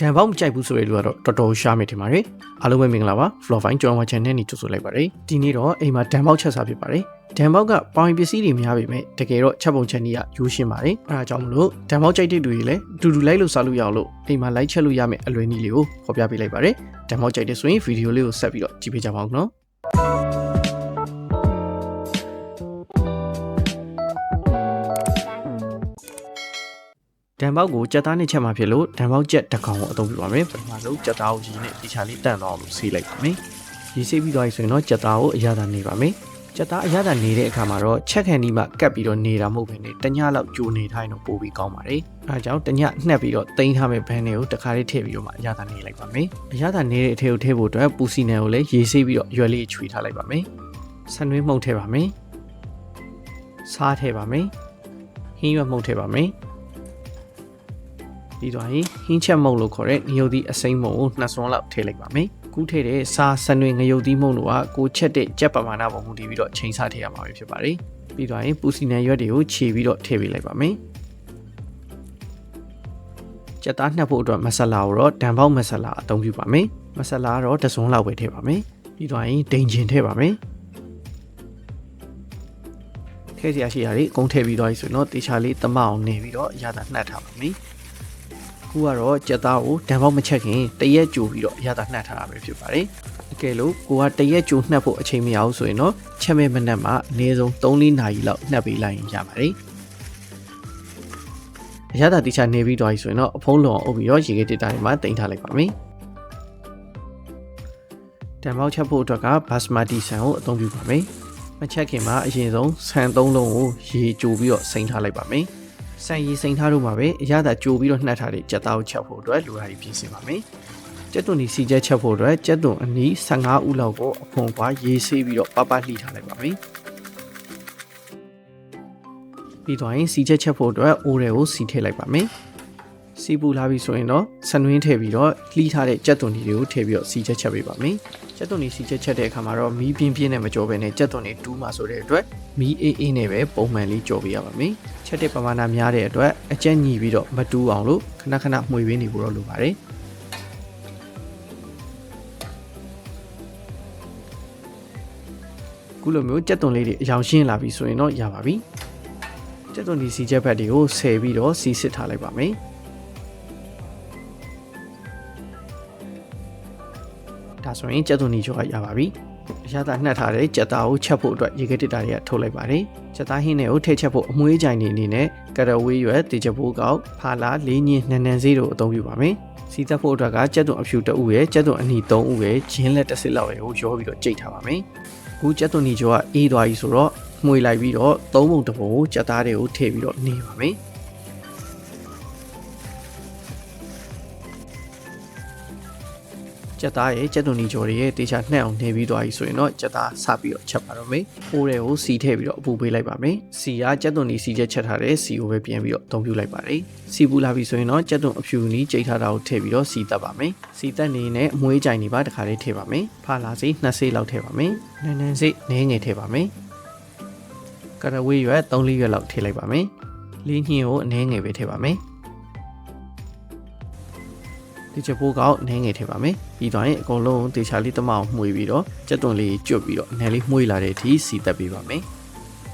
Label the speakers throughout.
Speaker 1: ဒန်ပေါက်မကြိုက်ဘူးဆိုတဲ့လူကတော့တော်တော်ရှားမိထင်ပါတယ်အားလုံးပဲမင်္ဂလာပါ Flow Fine ကျွန်တော် channel နဲ့ကြိုဆိုလိုက်ပါတယ်ဒီနေ့တော့အိမ်မှာဒန်ပေါက်ချက်စားဖြစ်ပါတယ်ဒန်ပေါက်ကပေါင်ပစ္စည်းတွေများပေမဲ့တကယ်တော့ချက်ပုံချက်နည်းကရိုးရှင်းပါတယ်အဲဒါကြောင့်မလို့ဒန်ပေါက်ကြိုက်တဲ့လူတွေလည်းအတူတူလိုက်လို့စားလို့ရအောင်လို့အိမ်မှာလိုက်ချက်လို့ရမယ့်အလွယ်နည်းလေးကိုဖော်ပြပေးလိုက်ပါတယ်ဒန်ပေါက်ကြိုက်တဲ့ဆိုရင်ဗီဒီယိုလေးကိုဆက်ပြီးတော့ကြည့်ပေးကြပါဦးနော် ဒန်ပေါက်ကိုကြက်သားနဲ့ချက်မှာဖြစ်လို့ဒန်ပေါက်ကြက်တစ်ကောင်ကိုအသုံးပြုပါမယ်ပထမဆုံးကြက်သားကိုရည်နဲ့တခြားလေးတန့်တော့အောင်လို့ဆေးလိုက်ပါမယ်ရည်ဆေးပြီးသွားပြီဆိုရင်တော့ကြက်သားကိုအရသာနေပါမယ်ကြက်သားအရသာနေတဲ့အခါမှာတော့ချက်ခံဒီမှကပ်ပြီးတော့နေတာမဟုတ်ဘဲနဲ့တညလောက်ကြိုနေထိုင်တော့ပို့ပြီးကောင်းပါတယ်အဲဒါကြောင့်တညနှက်ပြီးတော့တင်ထားမဲ့ဘန်းတွေကိုတခါလေးထည့်ပြီးတော့မှအရသာနေလိုက်ပါမယ်အရသာနေတဲ့အထည်ကိုထည့်ဖို့အတွက်ပူစီနယ်ကိုလည်းရေးဆေးပြီးတော့ရွက်လေးချွေထားလိုက်ပါမယ်ဆန်နွေးမှုန့်ထည့်ပါမယ်စားထည့်ပါမယ်ဟင်းရွက်မှုန့်ထည့်ပါမယ် ပြီးတော့ဟင်းချက်မုံလို့ခေါ်တဲ့ငရုတ်သီးအစိမ်းမုံကိုနှစ်စွန်းလောက်ထည့်လိုက်ပါမယ်။ကူးထည့်တဲ့စားဆန်တွေငရုတ်သီးမုံတို့ကကိုချက်တဲ့ကြက်ပမာဏပေါ်မူတည်ပြီးတော့ချိန်ဆထည့်ရမှာပဲဖြစ်ပါတယ်။ပြီးတော့ရင်ပူစီနံရွက်တွေကိုခြေပြီးတော့ထည့်ပေးလိုက်ပါမယ်။ကြက်သားနှက်ဖို့အတွက်မဆလာကိုတော့ဒံပေါက်မဆလာအသုံးပြုပါမယ်။မဆလာကတော့တစ်စွန်းလောက်ပဲထည့်ပါမယ်။ပြီးတော့ရင်ဒိန်ချင်ထည့်ပါမယ်။ထည့်စရာရှိတာတွေအကုန်ထည့်ပြီးတော့ဆိုရင်တော့တေချာလေးတမအောင်နေပြီးတော့အရသာနှက်ထားပါမယ်။ ခုကတော့ကြက်သားကိုတံပေါက်မချက်ခင်တရက်ကြိုပြီးတော့အရသာနှက်ထားတာပဲဖြစ်ပါတယ်။အကယ်လို့ကိုကတရက်ကြိုနှက်ဖို့အချိန်မရဘူးဆိုရင်တော့ချက်မဲ့မနှက်မှာအနည်းဆုံး3-4နာရီလောက်နှက်ပေးလိုက်ရင်ရပါတယ်။အရသာတိချနေပြီးတော့ဆိုရင်တော့အဖုံးလုံအောင်အုပ်ပြီးတော့ရေခဲတစ်တားတွေမှာတင်ထားလိုက်ပါမယ်။တံပေါက်ချက်ဖို့အတွက်ကဘတ်စမာတီဆန်ကိုအသုံးပြုပါမယ်။မချက်ခင်မှာအရင်ဆုံးဆန်၃လုံးကိုရေကြိုပြီးတော့စိမ်းထားလိုက်ပါမယ်။ ဆန်ရည်စိန်ထားတော့မှာပဲအရသာကြိုပြီးတော့နှက်ထားတဲ့ကြက်သားကိုချက်ဖို့အတွက်လိုရာကြီးပြင်ဆင်ပါမယ်။ကြက်သွန်ဒီစီချက်ချက်ဖို့အတွက်ကြက်သွန်အနီး15ဦးလောက်ကိုအဖုံပွားရေးဆေးပြီးတော့ပပလှိထားလိုက်ပါမယ်။ပြီးတော့ရင်စီချက်ချက်ဖို့အတွက်အိုးတွေကိုစီထည့်လိုက်ပါမယ်။ စီပူလာပြီဆိုရင်တော့ဆနွင်းထည့်ပြီးတော့လှိထားတဲ့ကြက်သွန်ဒီတွေကိုထည့်ပြီးတော့စီချက်ချက်ပေးပါမယ်။ကြက်သွန်ဒီစီချက်ချက်တဲ့အခါမှာတော့မီးပြင်းပြင်းနဲ့မကြောဘဲနဲ့ကြက်သွန်တွေတူးမှဆိုတဲ့အတွက်မီးအေးအေးနဲ့ပဲပုံမှန်လေးကြော်ပေးရပါမယ်။ချက်တဲ့ပမာဏများတဲ့အတွက်အကျက်ညီပြီးတော့မတူးအောင်လို့ခဏခဏမှွေပေးနေဖို့တော့လိုပါတယ်။ခုလိုမျိုးကြက်သွန်လေးတွေအယောင်ရှင်းလာပြီဆိုရင်တော့ရပါပြီ။ကြက်သွန်ဒီစီချက်ဘက်တွေကိုဆယ်ပြီးတော့စီစစ်ထားလိုက်ပါမယ်။ ဆိုရင်ကြက်သွန်ဒီကျော်ကရပါပြီ။အရသာနှက်ထားတဲ့ကြက်သားကိုချက်ဖို့အတွက်ရေခဲတစ်တာတွေကထုတ်လိုက်ပါတယ်။ကြက်သားဟင်းတွေကိုထည့်ချက်ဖို့အမွှေးကြိုင်နေအနေနဲ့ကရဝေးရွက်တေချပိုးကောက်ဖာလာလေးညင်းနှန်းနှန်းစေးတို့အသုံးပြုပါမယ်။စီသက်ဖို့အတွက်ကကြက်သွန်အဖြူတအုပ်ရဲ့ကြက်သွန်အနီ3ဦးရဲ့ဂျင်းလက်တစ်စစ်လောက်ရဲ့ကိုရောပြီးတော့ကြိတ်ထားပါမယ်။အခုကြက်သွန်ဒီကျော်ကအေးသွားပြီဆိုတော့မှွေလိုက်ပြီးတော့သုံးပုံတစ်ပုံကိုကြက်သားတွေကိုထည့်ပြီးတော့နေပါမယ်။ ကြက်သားရဲ့ကြက်သွန်ဒီကြော်တွေရဲ့တေချာနှက်အောင်နေပြီးသွားပြီဆိုရင်တော့ကြက်သားစပြီးတော့ချက်ပါတော့မယ်။ပိုးတွေကိုစီထည့်ပြီးတော့အပူပေးလိုက်ပါမယ်။စီကကြက်သွန်ဒီစီချက်ချက်ထားတဲ့စီကိုပဲပြန်ပြီးတော့အသုံးပြုလိုက်ပါတယ်။စီပူလာပြီဆိုရင်တော့ကြက်သွန်အဖြူနီးကြိတ်ထားတာကိုထည့်ပြီးတော့စီတက်ပါမယ်။စီတက်နေနဲ့အမွှေးကြိုင်နေပါတခါလေးထည့်ပါမယ်။ဖာလာစီနှစ်ဆေးလောက်ထည့်ပါမယ်။နန်းနန်းစိနည်းငယ်ထည့်ပါမယ်။ကရဝေးရွက်3လေးရွက်လောက်ထည့်လိုက်ပါမယ်။လေးညင်းကိုအနည်းငယ်ပဲထည့်ပါမယ်။ ဒီချက်ပိုးကောက်နည်းငယ်ထည့်ပါမယ်ပြီးတော့ရင်အကုန်လုံးတေချာလေးတမအောင်မှွေပြီးတော့ကြက်သွန်လေးကျွတ်ပြီးတော့အနည်းလေးမှွေလာတဲ့အထိစီတက်ပေးပါမယ်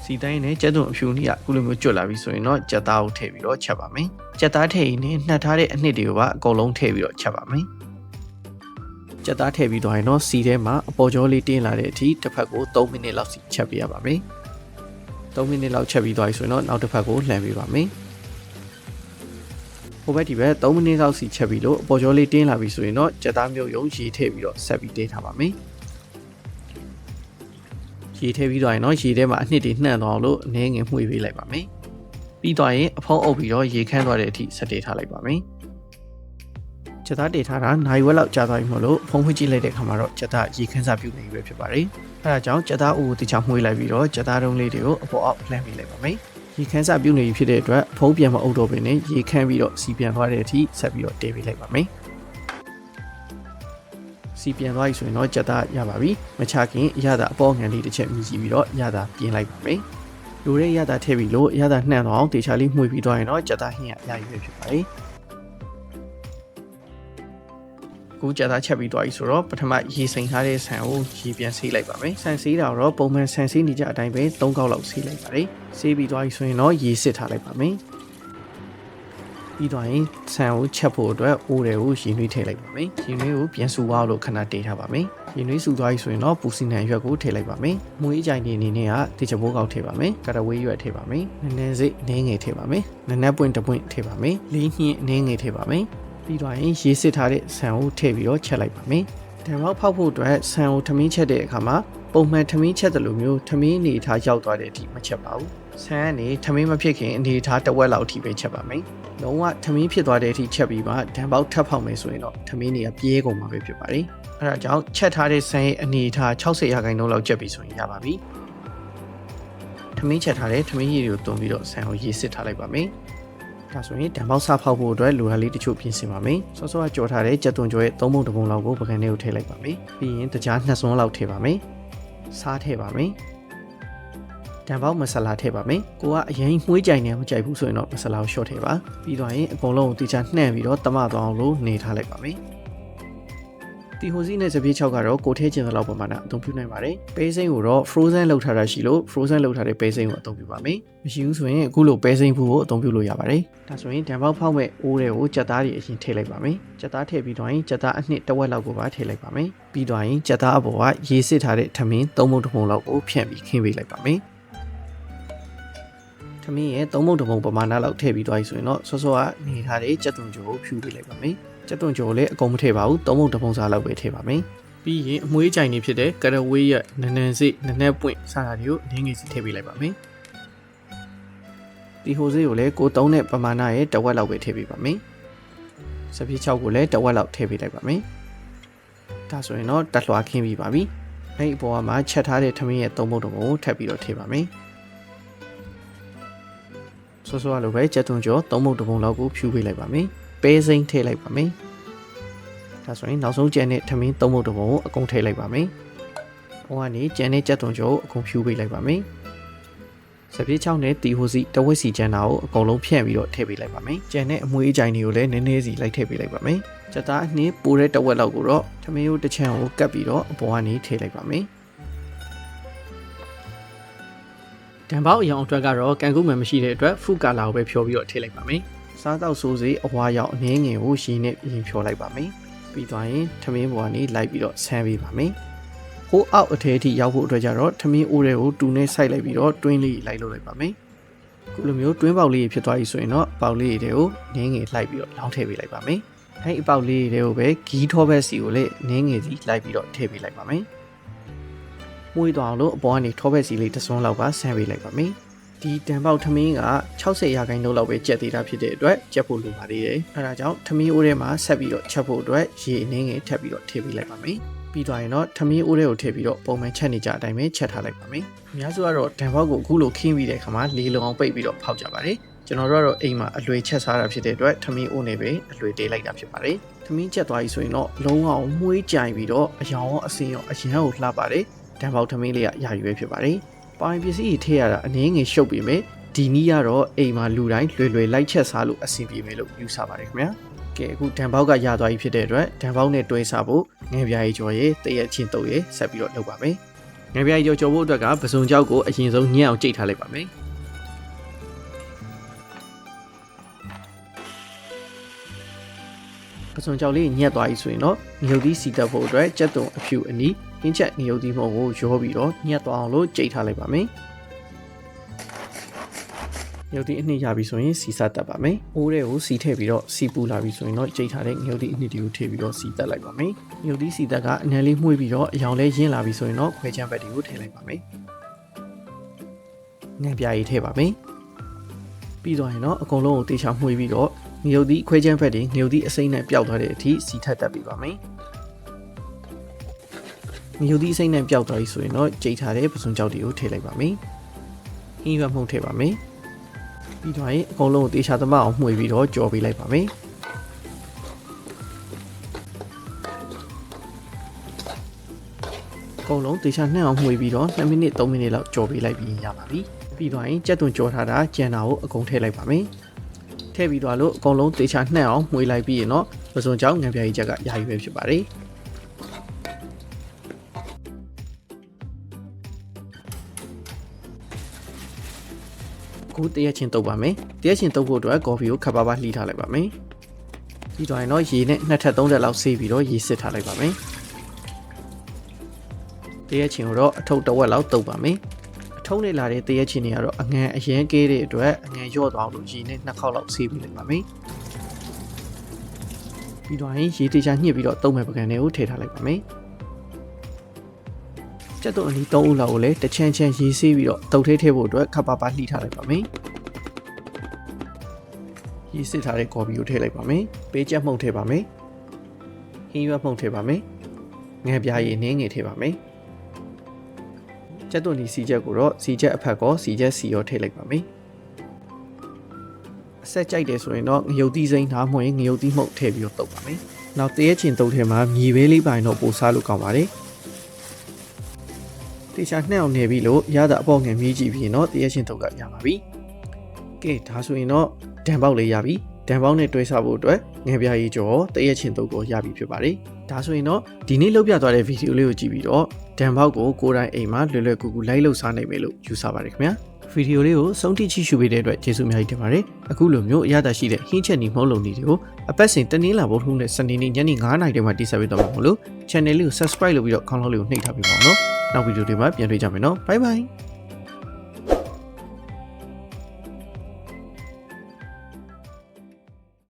Speaker 1: စီတိုင်းနဲ့ကြက်သွန်အဖြူနည်းကအခုလိုမျိုးကျွတ်လာပြီဆိုရင်တော့ကြက်သားကိုထည့်ပြီးတော့ချက်ပါမယ်ကြက်သားထည့်ရင်လည်းနှက်ထားတဲ့အနှစ်တွေကိုပါအကုန်လုံးထည့်ပြီးတော့ချက်ပါမယ်ကြက်သားထည့်ပြီးတော့ရင်တော့စီထဲမှာအပေါ်ကျော်လေးတင်းလာတဲ့အထိတစ်ဖက်ကို3မိနစ်လောက်စီချက်ပေးရပါမယ်3မိနစ်လောက်ချက်ပြီးသွားပြီဆိုရင်တော့နောက်တစ်ဖက်ကိုလှန်ပေးပါမယ် ဟိုဘက်ဒီဘက်3မိနစ်လောက်စီချက်ပြီးလို့အပေါ်ကျော်လေးတင်းလာပြီဆိုရင်တော့ကြက်သားမြုပ်ယုံရေထည့်ပြီးတော့ဆက်ပြီးတင်းထားပါမယ်ရေထည့်ပြီးတော့ရင်တော့ရေထဲမှာအနှစ်တွေနှံ့သွားအောင်လို့အနည်းငယ်မှွေပေးလိုက်ပါမယ်ပြီးတော့ရင်အဖုံးအုပ်ပြီးတော့ရေခမ်းသွားတဲ့အထိဆက်တေးထားလိုက်ပါမယ်ကြက်သားတေထားတာနိုင်ဝက်လောက်ကြာသွားပြီမို့လို့ဖုံးဖွင့်ကြည့်လိုက်တဲ့အခါမှာတော့ကြက်သားရေခမ်းစာပြုတ်နေပြီပဲဖြစ်ပါတယ်အဲဒါကြောင့်ကြက်သားအူကိုတခြားမှွေလိုက်ပြီးတော့ကြက်သားတုံးလေးတွေကိုအပေါ်အောက်လှမ်းပေးလိုက်ပါမယ် ရေခမ်းစပြုတ်နေပြီဖြစ်တဲ့အတွက်ဖုံးပြန်မအုပ်တော့ဘဲနဲ့ရေခမ်းပြီးတော့စီပြန်သွားတဲ့အထိဆက်ပြီးတော့တေးပေးလိုက်ပါမယ်စီပြန်သွားပြီဆိုရင်တော့ကြက်သားရပါပြီမချခင်ရတာအပေါ်ငံလေးတစ်ချက်မြည်ကြည့်ပြီးတော့ရတာပြင်လိုက်ပါမယ်လိုတဲ့ရတာထည့်ပြီးလို့ရတာနှံ့တော့အောင်တေချာလေးမှွေပြီးသွားရင်တော့ကြက်သားဟင်းရရရွေးဖြစ်ပါတယ် ကြက်သားချက်ပြီးသွားပြီဆိုတော့ပထမရေစိမ်ထားတဲ့ဆန်ကိုရေပြန်ဆေးလိုက်ပါမယ်ဆန်ဆေးတာတော့ပုံမှန်ဆန်ဆေးနေကြအတိုင်းပဲ၃ကောက်လောက်ဆေးလိုက်ပါတယ်ဆေးပြီးသွားပြီဆိုရင်တော့ရေစစ်ထားလိုက်ပါမယ်ပြီးသွားရင်ဆန်ကိုချက်ဖို့အတွက်အိုးတွေကိုရေနွေးထည့်လိုက်ပါမယ်ရေနွေးကိုပြန်ဆူသွားလို့ခဏတေးထားပါမယ်ရေနွေးဆူသွားပြီဆိုရင်တော့ပူစီနံရွက်ကိုထည့်လိုက်ပါမယ်မွေးကြိုင်နေအနေနဲ့ကတေချဘိုးကောက်ထည့်ပါမယ်ကရဝေးရွက်ထည့်ပါမယ်နည်းနည်းစိတ်နည်းငယ်ထည့်ပါမယ်နည်းနည်းပွင့်တစ်ပွင့်ထည့်ပါမယ်လေးညှင်းနည်းငယ်ထည့်ပါမယ် ပြီးတော့ရင်ရေစစ်ထားတဲ့ဆန်ကိုထည့်ပြီးတော့ချက်လိုက်ပါမယ်။တံမောက်ဖောက်ဖို့အတွက်ဆန်ကိုထမင်းချက်တဲ့အခါမှာပုံမှန်ထမင်းချက်တယ်လို့မျိုးထမင်းအနေထားရောက်သွားတဲ့အထိမချက်ပါဘူး။ဆန်ကနေထမင်းမဖြစ်ခင်အနေထားတစ်ဝက်လောက်အထိပဲချက်ပါမယ်။လုံးဝထမင်းဖြစ်သွားတဲ့အထိချက်ပြီးမှတံပေါက်ထပ်ဖောက်မယ်ဆိုရင်တော့ထမင်းတွေကပြဲကုန်မှာပဲဖြစ်ပါတယ်။အဲဒါကြောင့်ချက်ထားတဲ့ဆန်ရဲ့အနေထား60ရာခိုင်နှုန်းလောက်ချက်ပြီးဆိုရင်ရပါပြီ။ထမင်းချက်ထားတဲ့ထမင်းရည်တွေကိုတုံပြီးတော့ဆန်ကိုရေစစ်ထားလိုက်ပါမယ်။ ဒါဆိုရင်တံပေါက်စားဖောက်ဖို့အတွက်လိုအပ်လေးတချို့ပြင်ဆင်ပါမယ်။စောစောကကြော်ထားတဲ့ကြက်သွန်ကြော်ရဲ့သုံးပုံတစ်ပုံလောက်ကိုပကံထဲကိုထည့်လိုက်ပါမယ်။ပြီးရင်တကြားနှစ်စွန်းလောက်ထည့်ပါမယ်။စားထည့်ပါမယ်။တံပေါက်မဆလာထည့်ပါမယ်။ကိုကအရင်မှုေးကြိုင်နေမကြိုက်ဘူးဆိုရင်တော့မဆလာကိုရှော့ထည့်ပါ။ပြီးတော့ရင်အကုန်လုံးကိုတခြားနှံ့ပြီးတော့တမသွားအောင်လို့နေထားလိုက်ပါမယ်။ တီဟိုစီနဲ့စပြေး6ကတော့ကိုထဲကျင်တဲ့လောက်ပမာဏအသုံးပြုနိုင်ပါတယ်။ပဲစိမ်းကိုတော့ frozen လောက်ထားတာရှိလို့ frozen လောက်ထားတဲ့ပဲစိမ်းကိုအသုံးပြုပါမယ်။မရှိဘူးဆိုရင်အခုလိုပဲစိမ်းဖူးကိုအသုံးပြုလို့ရပါတယ်။ဒါဆိုရင်တံပေါက်ဖောက်မဲ့အိုးတွေကိုကြက်သားတွေအရင်ထည့်လိုက်ပါမယ်။ကြက်သားထည့်ပြီးတော့ရင်ကြက်သားအနှစ်တစ်ဝက်လောက်ကိုပါထည့်လိုက်ပါမယ်။ပြီးတော့ရင်ကြက်သားအပေါ်ကရေစစ်ထားတဲ့ထမင်းသုံးပုံတစ်ပုံလောက်ကိုဖြန့်ပြီးခင်းပေးလိုက်ပါမယ်။ထမင်းရဲ့သုံးပုံတစ်ပုံပမာဏလောက်ထည့်ပြီးသွားပြီဆိုရင်တော့စောစောကနေထားတဲ့ကြက်သွန်ကြိုကိုဖြူပေးလိုက်ပါမယ်။ ကြက်သွန်ကြိုကိုလည်းအကုန်မထည့်ပါဘူး။သုံးပုံတစ်ပုံစားလောက်ပဲထည့်ပါမယ်။ပြီးရင်အမွှေးကြိုင်နေဖြစ်တဲ့ကရဝေးရဲ့နန်းနန်းစိနန်းနန်းပွင့်စတာတွေကိုနင်းငယ်စီထည့်ပေးလိုက်ပါမယ်။ဒီဟိုစေးကိုလည်းကိုသုံးတဲ့ပမာဏရဲ့တဝက်လောက်ပဲထည့်ပေးပါမယ်။စပီး6ကိုလည်းတဝက်လောက်ထည့်ပေးလိုက်ပါမယ်။ဒါဆိုရင်တော့တက်လွှာခင်းပြီးပါပြီ။အဲ့ဒီအပေါ်မှာချက်ထားတဲ့ထမင်းရဲ့သုံးပုံတစ်ပုံကိုထပ်ပြီးတော့ထည့်ပါမယ်။ဆောဆောလိုပဲကြက်သွန်ကြောသုံးပုံတစ်ပုံလောက်ကိုဖြူပေးလိုက်ပါမယ်။ ပဲစိမ်းထည့်လိုက်ပါမယ်။ဒါဆိုရင်နောက်ဆုံးကြံတဲ့ထမင်းသုံးပုံတစ်ပုံကိုအကုန်ထည့်လိုက်ပါမယ်။ဟိုကနေကြံတဲ့ကြက်သွန်ကြောကိုအကုန်ဖြူပေးလိုက်ပါမယ်။စပြေးချောင်းနဲ့တီဟိုစီတဝက်စီကျန်တာကိုအကုန်လုံးဖြန့်ပြီးတော့ထည့်ပေးလိုက်ပါမယ်။ကြံတဲ့အမွှေးအကြိုင်တွေကိုလည်းနည်းနည်းစီလိုက်ထည့်ပေးလိုက်ပါမယ်။ကြက်သားအနှင်းပိုတဲ့တဝက်လောက်ကိုတော့ထမင်းကိုတစ်ချံကိုကပ်ပြီးတော့အပေါ်ကနေထည့်လိုက်ပါမယ်။တံပေါက်အရောင်အတွက်ကတော့ကန်ကူးမှန်မရှိတဲ့အတွက်ဖူကာလာကိုပဲဖြောပြီးတော့ထည့်လိုက်ပါမယ်။ စားတော့ဆိုးစေအဝါရောင်အနှင်းငယ်ကိုရှင်းနဲ့ပြင်ဖြောလိုက်ပါမယ်။ပြီးသွားရင်ထမင်းပေါ်ကနေလိုက်ပြီးတော့ဆန်းပေးပါမယ်။ဟိုးအောက်အထဲအထိရောက်ဖို့အတွက်ကြတော့ထမင်းအိုးတွေကိုတူနဲ့စိုက်လိုက်ပြီးတော့တွင်းလေးလိုက်လုပ်လိုက်ပါမယ်။ခုလိုမျိုးတွင်းပေါက်လေးဖြစ်သွားပြီဆိုရင်တော့ပေါက်လေးတွေကိုနင်းငယ်လိုက်ပြီးတော့လောင်းထည့်ပေးလိုက်ပါမယ်။အဲဒီအပေါက်လေးတွေကိုပဲဂီးထောဘက်စီကိုလည်းနင်းငယ်စီလိုက်ပြီးတော့ထည့်ပေးလိုက်ပါမယ်။မှုေးသွားအောင်လို့အပေါ်ကနေထောဘက်စီလေးတစ်စွန်းလောက်ကဆန်းပေးလိုက်ပါမယ်။ ဒီတံပေါက်ထမင်းက60ရာခိုင်နှုန်းလောက်ပဲကြက်သေးတာဖြစ်တဲ့အတွက်ကြက်ဖို့လိုပါသေးတယ်။အဲဒါကြောင့်ထမင်းအိုးထဲမှာဆက်ပြီးတော့ချက်ဖို့အတွက်ရေအနည်းငယ်ထပ်ပြီးတော့ထည့်ပေးလိုက်ပါမယ်။ပြီးသွားရင်တော့ထမင်းအိုးထဲကိုထည့်ပြီးတော့ပုံမှန်ချက်နေကြအတိုင်းပဲချက်ထားလိုက်ပါမယ်။အများစုကတော့တံပေါက်ကိုအခုလိုခင်းပြီးတဲ့အခါမှာလေးလုံးအောင်ပိတ်ပြီးတော့ဖောက်ကြပါတယ်။ကျွန်တော်တို့ကတော့အိမ်မှာအလွေချက်စားတာဖြစ်တဲ့အတွက်ထမင်းအိုးနဲ့ပဲအလွေတေးလိုက်တာဖြစ်ပါတယ်။ထမင်းချက်သွားပြီဆိုရင်တော့လုံးဝမှုေးကြိုင်ပြီးတော့အယောင်ရောအစင်ရောအရန်ကိုလှပါတယ်။တံပေါက်ထမင်းလေးကရာယူပဲဖြစ်ပါတယ်။ ပိုင်ပစ္စည်းကြီးထည့်ရတာအနည်းငယ်ရှုပ်ပြီးမယ်ဒီနည်းကတော့အိမ်မှာလူတိုင်းလွယ်လွယ်လိုက်ချက်စားလို့အဆင်ပြေမယ်လို့ယူဆပါတယ်ခင်ဗျာကဲအခုဒံပေါက်ကရသွားပြီဖြစ်တဲ့အတွက်ဒံပေါက်နဲ့တွဲစားဖို့ငယ်ပြားကြီးကျော်ရဲ့တရက်ချင်းတုပ်ရဲ့ဆက်ပြီးတော့လုပ်ပါမယ်ငယ်ပြားကြီးကျော်ကျော်ဖို့အတွက်ကပစုံကြောက်ကိုအရင်ဆုံးညံ့အောင်ကြိတ်ထားလိုက်ပါမယ်ပစုံကြောက်လေးညက်သွားပြီဆိုရင်တော့မြုပ်သီးစီတက်ဖို့အတွက်ကြက်သွန်အဖြူအနီး ဟင်းချက်မြုပ်သီးမုံကိုရောပြီးတော့ညက်သွားအောင်လို့ကြိတ်ထားလိုက်ပါမယ်ငုတ်ဒီအနှစ်ရပြီဆိုရင်စီစားတက်ပါမယ်။အိုးတဲ့ကိုစီထည့်ပြီးတော့စီပူလာပြီဆိုရင်တော့ကြိတ်ထားတဲ့ငုတ်ဒီအနှစ်တွေကိုထည့်ပြီးတော့စီတက်လိုက်ပါမယ်။ငုတ်ဒီစီတက်ကအနံလေးမှုေးပြီးတော့အယောင်လေးရင်းလာပြီဆိုရင်တော့ခွဲချမ်းဘက်တွေကိုထည့်လိုက်ပါမယ်။ငန်းပြားကြီးထည့်ပါမယ်။ပြီးတော့ရင်တော့အကုန်လုံးကိုတေချာမှုေးပြီးတော့ငုတ်ဒီခွဲချမ်းဘက်တွေငုတ်ဒီအစိမ့်နဲ့ပျောက်သွားတဲ့အထိစီထက်တက်ပြီးပါမယ်။ ငုတ်ဒီအစိမ့်နဲ့ပျောက်သွားပြီဆိုရင်တော့ကြိတ်ထားတဲ့ပစုံကြောက်တွေကိုထည့်လိုက်ပါမယ်။ဟင်းရွက်မှုထည့်ပါမယ်။ပြီးတော့ရင်အကုန်လုံးကိုတေချာသမအောင်မှွေပြီးတော့ကြော်ပေးလိုက်ပါမယ်အကုန်လုံးတေချာနှံ့အောင်မှွေပြီးတော့2မိနစ်3မိနစ်လောက်ကြော်ပေးလိုက်ပြီးရပါပြီပြီးတော့ရင်ကြက်သွန်ကြော်ထားတာကြံတာကိုအကုန်ထည့်လိုက်ပါမယ်ထထည့်ပြီးသွားလို့အကုန်လုံးတေချာနှံ့အောင်မှွေလိုက်ပြီးရင်တော့ပစွန်ကြောင့်ငံပြားကြီးချက်ကယာယူပဲဖြစ်ပါတယ် အခုတရက်ချင်းတုပ်ပါမယ်တရက်ချင်းတုပ်ဖို့အတွက်ကော်ဖီကိုခပ်ပါပါလှီးထားလိုက်ပါမယ်ပြီးတော့ရင်တော့ရေနဲ့နှစ်ထပ်သုံးထပ်လောက်ဆေးပြီးတော့ရေစစ်ထားလိုက်ပါမယ်တရက်ချင်းကိုတော့အထုပ်တစ်ဝက်လောက်တုပ်ပါမယ်အထုံးနေလာတဲ့တရက်ချင်းတွေကတော့အငန်အရင်ကဲတဲ့အတွက်အငန်ရော့သွားလို့ရေနဲ့နှစ်ခေါက်လောက်ဆေးပြီးလိုက်ပါမယ်ပြီးတော့ရင်ရေတေချာညှစ်ပြီးတော့တုပ်မဲ့ပကံတွေကိုထည့်ထားလိုက်ပါမယ် ကျက်တော့အနီး3ဦးလောက်ကိုလည်းတစ်ချမ်းချမ်းရေးဆေးပြီးတော့တုပ်ထဲထည့်ဖို့အတွက်ခပ်ပါပါလှီးထားလိုက်ပါမယ်ရေးစစ်ထားတဲ့ကော်ပီကိုထည့်လိုက်ပါမယ်ပေးချက်မှုန့်ထည့်ပါမယ်ဟင်းရွက်မှုန့်ထည့်ပါမယ်ငယ်ပြားရည်နင်းငယ်ထည့်ပါမယ်ကျက်တော့ဒီစီချက်ကိုတော့စီချက်အဖက်ကောစီချက်စီရောထည့်လိုက်ပါမယ်အဆက်ကြိုက်တယ်ဆိုရင်တော့ငရုတ်သီးစိမ်းထားမှဝင်ငရုတ်သီးမှုန့်ထည့်ပြီးတော့တုပ်ပါမယ်နောက်တရက်ချင်တုပ်ထဲမှာမြေပဲလေးပိုင်းတော့ပိုစားလို့ကောင်းပါတယ် တေချာနှဲ့အောင်နေပြီလို့ရတာအပေါ်ငယ်မြည်ကြည့်ပြီးရင်တော့တရက်ချင်းတုပ်ကရပါပြီကဲဒါဆိုရင်တော့ဒံပေါက်လေးရပြီဒံပေါက်နဲ့တွဲစားဖို့အတွက်ငယ်ပြားကြီးကျော်တရက်ချင်းတုပ်ကိုရပြီဖြစ်ပါတယ်ဒါဆိုရင်တော့ဒီနေ့လောက်ပြသွားတဲ့ဗီဒီယိုလေးကိုကြည့်ပြီးတော့ဒံပေါက်ကိုကိုယ်တိုင်အိမ်မှာလွယ်လွယ်ကူကူလိုက်လို့စားနိုင်မယ်လို့ယူဆပါတယ်ခင်ဗျာဗီဒီယိုလေးကိုဆုံးထိချိရှုပေးတဲ့အတွက်ကျေးဇူးအများကြီးတင်ပါတယ်အခုလိုမျိုးအရသာရှိတဲ့ဟင်းချက်နီမုံလုံးလေးတွေကိုအပတ်စဉ်တနင်္လာဗုဒ္ဓဟူးနဲ့စနေနေ့ညနေ9:00နာရီတည်းမှာတိကျပေးတော့မှာမို့လို့ channel လေးကို subscribe လုပ်ပြီးတော့ခေါင်းလုံးလေးကိုနှိပ်ထားပေးပါဦးနော် နောက်ဗီဒီယိုတွေမှာပြန်တွေ့ကြမယ်နော် bye bye